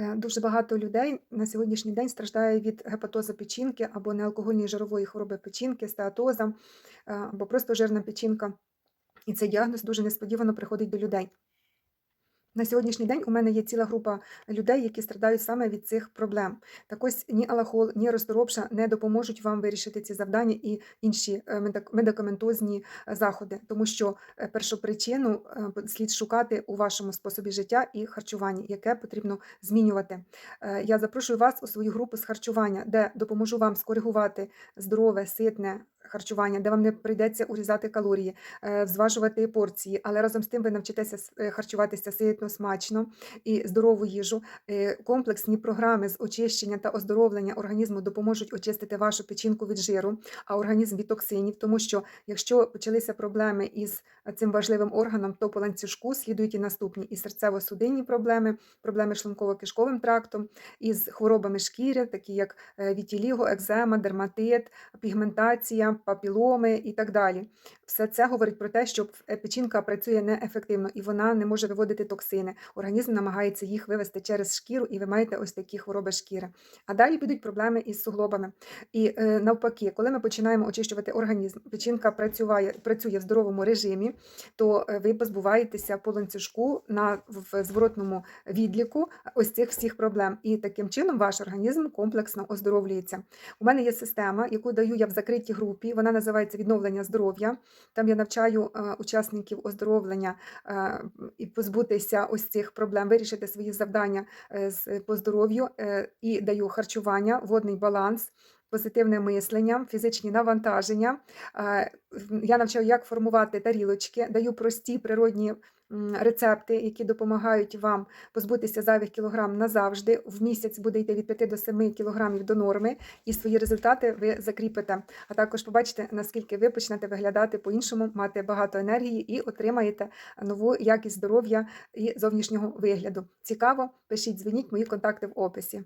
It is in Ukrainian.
Е, Дуже багато людей на сьогоднішній день страждає від гепатозу печінки або неалкогольної жирової хвороби печінки, стеатоза е, або просто жирна печінка. І цей діагноз дуже несподівано приходить до людей. На сьогоднішній день у мене є ціла група людей, які страдають саме від цих проблем. Так ось ні алахол, ні розторопша не допоможуть вам вирішити ці завдання і інші е, медикаментозні е, заходи, тому що е, першопричину е, слід шукати у вашому способі життя і харчуванні, яке потрібно змінювати. Я запрошую вас у свою групу з харчування, де допоможу вам скоригувати здорове, ситне харчування, де вам не прийдеться урізати калорії, е, зважувати порції, але разом з тим ви навчитеся е, харчуватися ситно, смачно і здорову їжу. Е, Комплексні програми з очищення та оздоровлення організму допоможуть очистити вашу печінку від жиру, а організм від токсинів, тому що якщо почалися проблеми із цим важливим органом, то по ланцюжку слідують і наступні і серцево-судинні проблеми, проблеми шлунково-кишковим трактом, із хворобами шкіри, такі як вітіліго, екзема, дерматит, пігментація, папіломи і так далі. Все це говорить про те, що е, печінка працює неефективно і вона не може виводити токсини. Організм намагається їх вивести через шкіру, і ви маєте ось такі хвороби шкіри. А далі підуть проблеми із суглобами. І е, навпаки, коли ми починаємо очищувати організм, печінка працює, працює в здоровому режимі, то е, ви позбуваєтеся по ланцюжку на в зворотному відліку ось цих всіх проблем. І таким чином ваш організм комплексно оздоровлюється. У мене є система, яку даю я в закритій групі. Вона називається відновлення здоров'я. Там я навчаю е, учасників оздоровлення е, і позбутися ось цих проблем, вирішити свої завдання е, по здоров'ю і даю харчування, водний баланс. Позитивне мислення, фізичні навантаження. Е, Я навчаю, як формувати тарілочки, даю прості природні рецепти, які допомагають вам позбутися зайвих кілограм назавжди. В місяць буде йти від 5 до 7 кілограмів до норми, і свої результати ви закріпите. А також побачите, наскільки ви почнете виглядати по-іншому, мати багато енергії і отримаєте нову якість здоров'я і зовнішнього вигляду. Цікаво, пишіть, дзвоніть, мої контакти в описі.